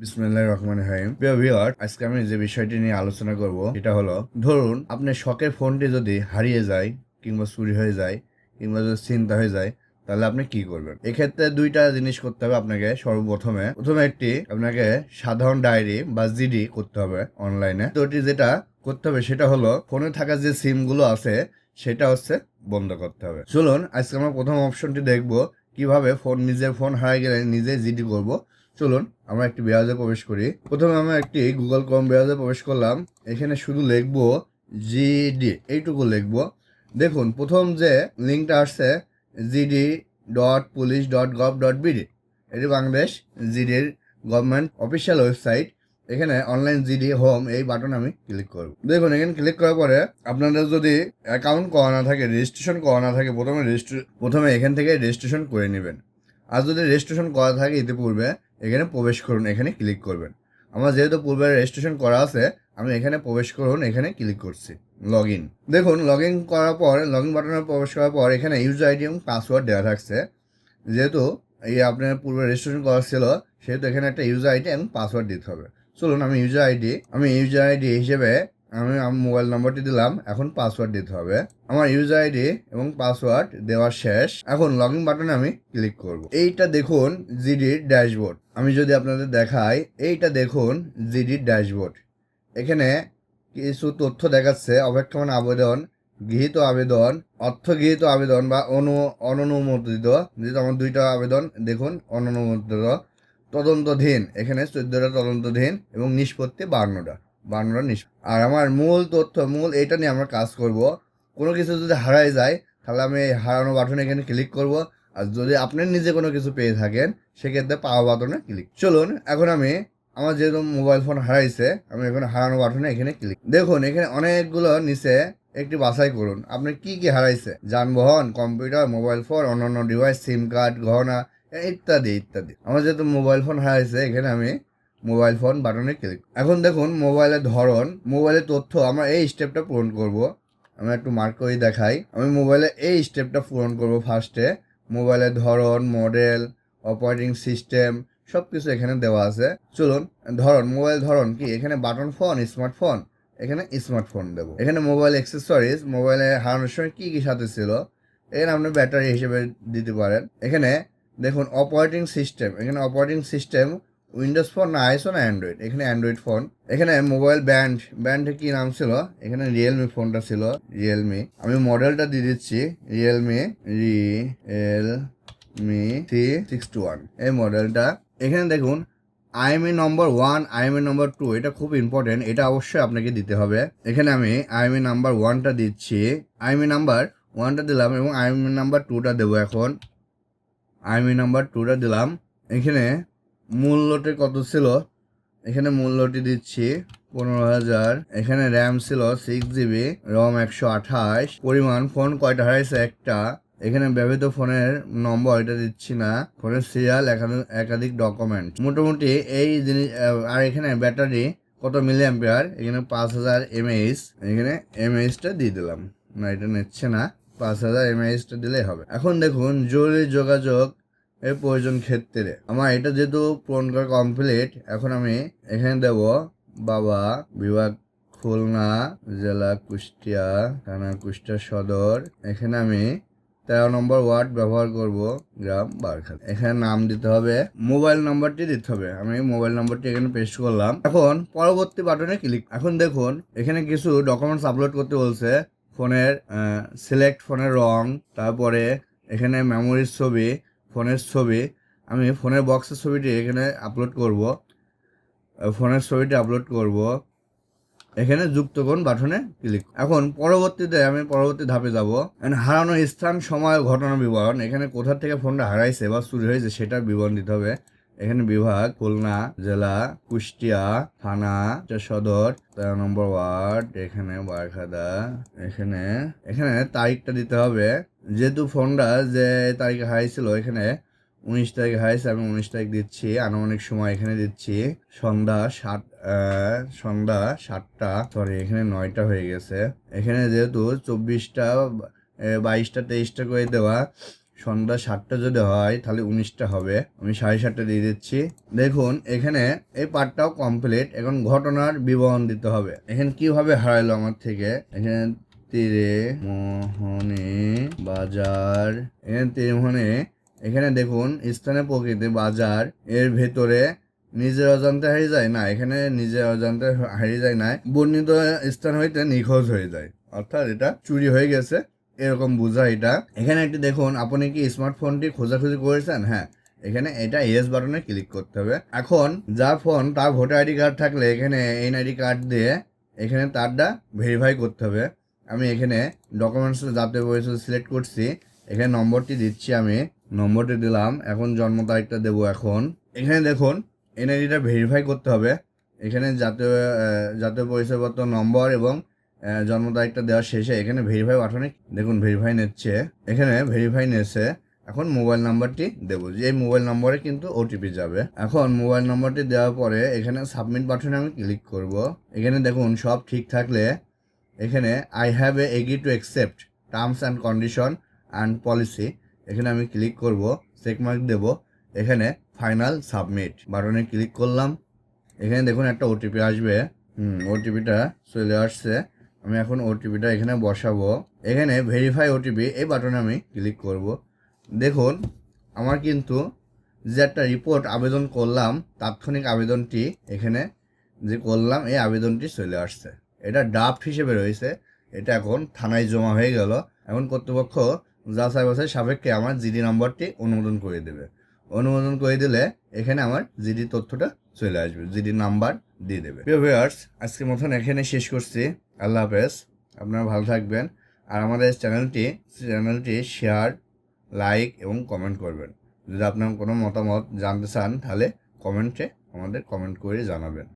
বিসমিল্লাহ রহমান হাইম প্রিয় আমি যে বিষয়টি নিয়ে আলোচনা করব, সেটা হলো, ধরুন আপনার শখের ফোনটি যদি হারিয়ে যায়, কিংবা চুরি হয়ে যায়, কিংবা যদি চিন্তা হয়ে যায়, তাহলে আপনি কি করবেন? এক্ষেত্রে দুইটা জিনিস করতে হবে আপনাকে সর্বপ্রথমে। প্রথমে একটি, আপনাকে সাধারণ ডায়েরি বা জিডি করতে হবে অনলাইনে। তো এটি যেটা করতে হবে, সেটা হলো, ফোনে থাকা যে সিমগুলো আছে, সেটা হচ্ছে বন্ধ করতে হবে। চলুন, আজকে আমরা প্রথম অপশনটি দেখব, কীভাবে ফোন, নিজের ফোন হারিয়ে গেলে নিজে জিডি করব। চলুন আমরা একটি ব্রাউজারে প্রবেশ করি। প্রথমে আমরা একটি গুগল ক্রোম ব্রাউজারে প্রবেশ করলাম। এখানে শুধু লিখব জিডি এইটুকু লিখব। দেখুন, প্রথম যে লিঙ্কটা আসছে GD dot police dot gov dot BD এটি বাংলাদেশ জিডির গভর্নমেন্ট অফিসিয়াল ওয়েবসাইট এখানে অনলাইন জিডি হোম এই বাটন আমি ক্লিক করব। দেখুন, এখানে ক্লিক করার পরে আপনাদের যদি অ্যাকাউন্ট করা না থাকে রেজিস্ট্রেশন করা না থাকে, প্রথমে রেজিস্ট্রে প্রথমে এখান থেকে রেজিস্ট্রেশন করে নেবেন। আর যদি রেজিস্ট্রেশন করা থাকে ইতিপূর্বে এখানে প্রবেশ করুন, এখানে ক্লিক করবেন। আমার যেহেতু পূর্বে রেজিস্ট্রেশন করা আছে, আমি এখানে প্রবেশ করুন, এখানে ক্লিক করছি। লগ ইন দেখুন লগ ইন করার পর লগ ইন বাটনে প্রবেশ করার পর, এখানে ইউজার আইডি এবং পাসওয়ার্ড দেওয়া থাকছে। যেহেতু এই আপনার পূর্বে রেজিস্ট্রেশন করা ছিল, সেহেতু এখানে একটা ইউজার আইডি এবং পাসওয়ার্ড দিতে হবে। চলুন, আমি ইউজার আইডি আমি ইউজার আইডি হিসেবে আমি আমার মোবাইল নম্বরটি দিলাম, এখন পাসওয়ার্ড দিতে হবে। আমার ইউজার আইডি এবং পাসওয়ার্ড দেওয়া শেষ। এখন লগ ইন বাটনে আমি ক্লিক করব। এইটা দেখুন জিডির ড্যাশবোর্ড আমি যদি আপনাদের দেখাই, এইটা দেখুন জিডির ড্যাশবোর্ড এখানে কিছু তথ্য দেখাচ্ছে, অপেক্ষমান আবেদন, গৃহীত আবেদন অর্থ গৃহীত আবেদন বা অনু অননুমোদিত যেহেতু আমার দুইটা আবেদন, দেখুন অননুমোদিত তদন্তধীন, এখানে চোদ্দটা তদন্তধীন এবং নিষ্পত্তি বান্নটা। বান্নটা নিষ্প আর আমার মূল তথ্য, মূল এটা নিয়ে আমরা কাজ করব। কোনো কিছু যদি হারায় যায়, তাহলে আমি হারানো বাটনে এখানে ক্লিক করব। আর যদি আপনি নিজে কোনো কিছু পেয়ে থাকেন, সেক্ষেত্রে পাওয়া বাটনে ক্লিক চলুন, এখন আমি আমার যেহেতু মোবাইল ফোন হারাইছে, আমি এখন হারানো বাটনে এখানে ক্লিক দেখুন, এখানে অনেকগুলো নিচে একটি বাছাই করুন। আপনি কি কি হারাইছে? যানবাহন কম্পিউটার মোবাইল ফোন অন্যান্য ডিভাইস সিম কার্ড গহনা, ইত্যাদি ইত্যাদি। আমার যেহেতু মোবাইল ফোন হারাইছে, এখানে আমি মোবাইল ফোন বাটনে ক্লিক এখন দেখুন মোবাইলের ধরন মোবাইলের তথ্য, আমরা এই স্টেপটা পূরণ করব। আমি একটু মার্ক করে দেখাই। আমি মোবাইলে এই স্টেপটা পূরণ করব ফার্স্টে মোবাইলের ধরন মডেল অপারেটিং সিস্টেম সব কিছু এখানে দেওয়া আছে। চলুন, ধরন, মোবাইল ধরন কি? এখানে বাটন ফোন স্মার্টফোন এখানে স্মার্টফোন দেবো। এখানে মোবাইল অ্যাক্সেসরিজ মোবাইলে হারানোর সময় কী কী সাথে ছিল? এখানে আপনি ব্যাটারি হিসেবে দিতে পারেন। এখানে দেখুন অপারেটিং সিস্টেম এখানে অপারেটিং সিস্টেম উইন্ডোজ ফোন না আইসো না অ্যান্ড্রয়েড এখানে অ্যান্ড্রয়েড ফোন এখানে মোবাইল ব্যান্ড ব্যান্ডে কি নাম ছিল? এখানে রিয়েলমি ফোনটা ছিল রিয়েলমি আমি মডেলটা দিয়ে দিচ্ছি রিয়েলমি রি এল me three six two one এই মডেলটা এখানে দেখুন IMEI number one IMEI number two এটা খুব ইম্পর্টেন্ট এটা অবশ্যই আপনাকে দিতে হবে। এখানে আমি আইএমই নাম্বার ওয়ানটা দিচ্ছি আইএমই নাম্বার ওয়ানটা দিলাম এবং আইএমই নাম্বার টুটা দেবো এখন। আইএমই নাম্বার টুটা দিলাম। এখানে মূল্যটি কত ছিল? এখানে মূল্যটি দিচ্ছি পনেরো হাজার। এখানে র্যাম ছিল সিক্স জিবি রম একশো আঠাশ। পরিমাণ ফোন কয়টা হারাইছে? একটা। এখানে ব্যবহৃত ফোনের নম্বর এটা দিচ্ছি না। ফোনের সিরিয়াল একাধিক একাধিক ডকুমেন্ট মোটামুটি এই জিনিস আর এখানে ব্যাটারি কত মিলি অ্যাম্পিয়ার এখানে পাঁচ হাজার এমএইচ এখানে এমএইচটা দিয়ে দিলাম। না, এটা নিচ্ছে না। পাঁচ হাজার এমএইচটা দিলেই হবে। এখন দেখুন, জরুরি যোগাযোগ এর প্রয়োজন ক্ষেত্রে। আমার এটা যেহেতু পূরণ করা কমপ্লিট এখন আমি এখানে দেব, বাবা, বিভাগ, খুলনা, জেলা, কুষ্টিয়া, থানা, কুষ্টিয়া সদর। এখানে আমি তেরো নম্বর ওয়ার্ড ব্যবহার করব, গ্রাম বারখাল। এখানে নাম দিতে হবে, মোবাইল নাম্বারটি দিতে হবে। আমি মোবাইল নাম্বারটি এখানে পেস্ট করলাম। এখন পরবর্তী বাটনে ক্লিক এখন দেখুন, এখানে কিছু ডকুমেন্টস আপলোড করতে বলছে। ফোনের সিলেক্ট ফোনের রং, তারপরে এখানে মেমোরির ছবি ফোনের ছবি, আমি ফোনের বক্সের ছবিটি এখানে আপলোড করব। ফোনের ছবিটি আপলোড করব। এখানে যুক্ত করুন বাটনে ক্লিক এখন পরবর্তীতে আমি পরবর্তী ধাপে যাব। হারানোর স্থান, সময়, ঘটনা বিবরণ, এখানে কোথা থেকে ফোনটা হারাইছে বা চুরি হয়েছে সেটার বিবরণ দিতে হবে। এখানে বিভাগ, খুলনা, জেলা, কুষ্টিয়া, থানা সদর, তেরো নম্বর ওয়ার্ড, এখানে বারখাদা, এখানে এখানে তারিখটা দিতে হবে। যেহেতু ফোনটা যে তারিখে হারাইছিল এখানে, উনিশ তারিখে হারাইছে আমি উনিশ তারিখ দিচ্ছি, আনুমানিক সময় এখানে দিচ্ছি। সন্ধ্যা সাত সন্ধ্যা সাতটা সরি এখানে নয়টা হয়ে গেছে। এখানে যেহেতু চব্বিশটা বাইশটা, তেইশটা করে দেওয়া, সন্ধ্যা সাতটা যদি হয়, তাহলে উনিশটা হবে। আমি সাড়ে সাতটা দিয়ে দিচ্ছি। দেখুন, এখানে এই পার্টটাও কমপ্লিট এখন ঘটনার বিবরণ দিতে হবে। এখানে কীভাবে হারাইলো আমার থেকে? এখানে তীরে মোহনে বাজার। এখানে তীরমোহনে এখানে দেখুন স্থানে প্রকৃতি বাজার। এর ভেতরে নিজের অজান্তে হারিয়ে যায়? না, এখানে নিজের অজান্তে হারিয়ে যায় না বর্ণিত স্থান হইতে নিখোঁজ হয়ে যায়। অর্থাৎ এটা চুরি হয়ে গেছে। এরকম বোঝা এটা। এখানে একটি দেখুন, আপনি কি স্মার্টফোনটি খোঁজাখুঁজি করেছেন? হ্যাঁ এখানে এটা এস বাটনে ক্লিক করতে হবে। এখন যা ফোন তার ভোটার আইডি কার্ড থাকলে এখানে এন আইডি কার্ড দিয়ে এখানে তারটা ভেরিফাই করতে হবে। আমি এখানে ডকুমেন্টস জাতীয় পরিচয় সিলেক্ট করছি। এখানে নম্বরটি দিচ্ছি আমি। নম্বরটি দিলাম। এখন জন্ম তারিখটা দেবো এখন। এখানে দেখুন এনআইডিটা ভেরিফাই করতে হবে। এখানে জাতীয় জাতীয় পরিচয়পত্র, নম্বর এবং জন্ম তারিখটা দেওয়ার শেষে এখানে ভেরিফাই বাটনে দেখুন ভেরিফাই নিচ্ছে। এখানে ভেরিফাই নিচ্ছে এখন মোবাইল নাম্বারটি দেবো। যে মোবাইল নম্বরে কিন্তু ওটিপি যাবে। এখন মোবাইল নম্বরটি দেওয়ার পরে এখানে সাবমিট বাটনে আমি ক্লিক করব। এখানে দেখুন, সব ঠিক থাকলে এখানে I have a agree to accept terms and condition and policy এখানে আমি ক্লিক করব চেক মার্ক দেব। এখানে ফাইনাল সাবমিট বাটনে ক্লিক করলাম। এখানে দেখুন একটা ওটিপি আসবে। হুম ওটিপিটা চলে আসছে। আমি এখন ওটিপিটা এখানে বসাবো। এখানে ভেরিফাই ওটিপি এই বাটনে আমি ক্লিক করব। দেখুন, আমার কিন্তু যে একটা রিপোর্ট আবেদন করলাম, তাৎক্ষণিক আবেদনটি এখানে যে করলাম, এই আবেদনটি চলে আসছে। এটা ড্রাফট হিসেবে রয়েছে। এটা এখন থানায় জমা হয়ে গেল। এখন কর্তৃপক্ষ যাচাই বাছাই সাপেক্ষে আমার জিডি নম্বরটি অনুমোদন করে দেবে। অনুমোদন করে দিলে এখানে আমার জিডি তথ্যটা চলে আসবে, জিডি নাম্বার দিয়ে দেবে। ভিউয়ার্স, আজকের মতন এখানে শেষ করছি। আল্লাহ হাফেজ। আপনারা ভালো থাকবেন। আর আমাদের চ্যানেলটি চ্যানেলটি শেয়ার, লাইক এবং কমেন্ট করবেন। যদি আপনার কোনো মতামত জানতে চান, তাহলে কমেন্টে আমাদের কমেন্ট করে জানাবেন।